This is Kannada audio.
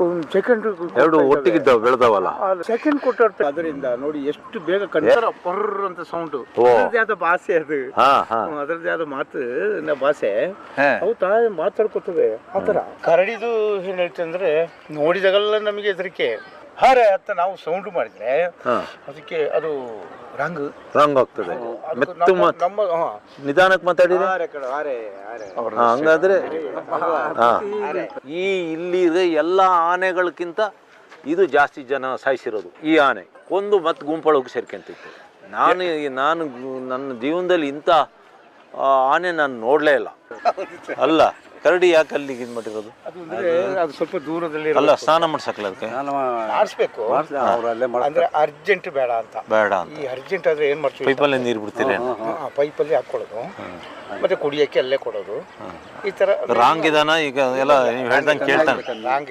ಒಂದು ಸೆಕೆಂಡ್ ಎರಡು ಒಟ್ಟಿಗಿದ್ದಾವ ಬೆಳೆದವಲ್ಲ? ಸೆಕೆಂಡ್ ಕೊಟ್ಟಿರ್ತಾರೆ ಅದರಿಂದ ನೋಡಿ ಎಷ್ಟು ಬೇಗ ಕಂಡರ ಪರ್ರ್ ಅಂತ ಸೌಂಡ್ ಅದರದೇ ಆದ ಭಾಷೆ ಅದು. ಹಾ ಹಾ. ಹ್ಮ್, ಅದರದ್ದೇ ಆದ ಮಾತು ಭಾಷೆ. ಅವು ತಾಯಿ ಮಾತಾಡ್ಕೊತವೆ. ಆ ಥರ. ಕರಡಿದು ಏನ್ ಹೇಳ್ತೆ ಅಂದ್ರೆ ನೋಡಿದಾಗೆಲ್ಲ ನಮಗೆ ಹೆದರಿಕೆ. ಹಾರೆ ಅಂತ ನಾವು ಸೌಂಡ್ ಮಾಡಿದ್ರೆ ಅದಕ್ಕೆ ಅದು ರಂಗ್. ರಾಂಗ್ ಆಗ್ತದೆ. ಮೆತ್ತು. ನಿಧಾನಕ್ಕೆ ಮಾತಾಡಿದ್ರೆ ಹಂಗಾದ್ರೆ. ಈ ಇಲ್ಲಿ ಎಲ್ಲ ಆನೆಗಳಕ್ಕಿಂತ ಇದು ಜಾಸ್ತಿ ಜನ ಸಾಯಿಸಿರೋದು ಈ ಆನೆ. ಕೊಂದು ಮತ್ತೆ ಗುಂಪೊಳಗೆ ಸೇರ್ಕೊಂತಿತ್ತು. ನಾನು ನಾನು ನನ್ನ ಜೀವನದಲ್ಲಿ ಇಂಥ ಆನೆ ನಾನು ನೋಡಲೇ ಇಲ್ಲ. ಅಲ್ಲ. ಕರಡಿ ಯಾಕೆ ಅಲ್ಲಿಗೆ ಇದು ಮಾಡಿರೋದು? ಅದು ಅಂದ್ರೆ ಅದು ಸ್ವಲ್ಪ ದೂರದಲ್ಲಿ ಅಲ್ಲ ಸ್ನಾನ ಮಾಡ್ಸಕ್ಕಲ್ಲ ಅದಕ್ಕೆ? ಮಾಡಿಸ್ಬೇಕು. ಅಂದ್ರೆ ಅರ್ಜೆಂಟ್ ಬೇಡ ಅಂತ. ಬೇಡ ಅಂತ. ಈ ಅರ್ಜೆಂಟ್ ಆದ್ರೆ ಏನ್ ಮಾಡ್ತೀವಿ? ಪೈಪಲ್ಲಿ ನೀರು ಬಿಡ್ತೀರಿ ಪೈಪಲ್ಲಿ ಹಾಕೊಳ್ಳೋದು. ಮತ್ತೆ ಕುಡಿಯಕ್ಕೆ ಅಲ್ಲೇ ಕೊಡೋದು. ಈ ತರ ರಾಂಗ್ ಇದಾನ ಈಗ ಎಲ್ಲ ನೀವು ಹೇಳ್ದಂಗೆ ಕೇಳ್ತಾನೆ. ರಾಂಗ್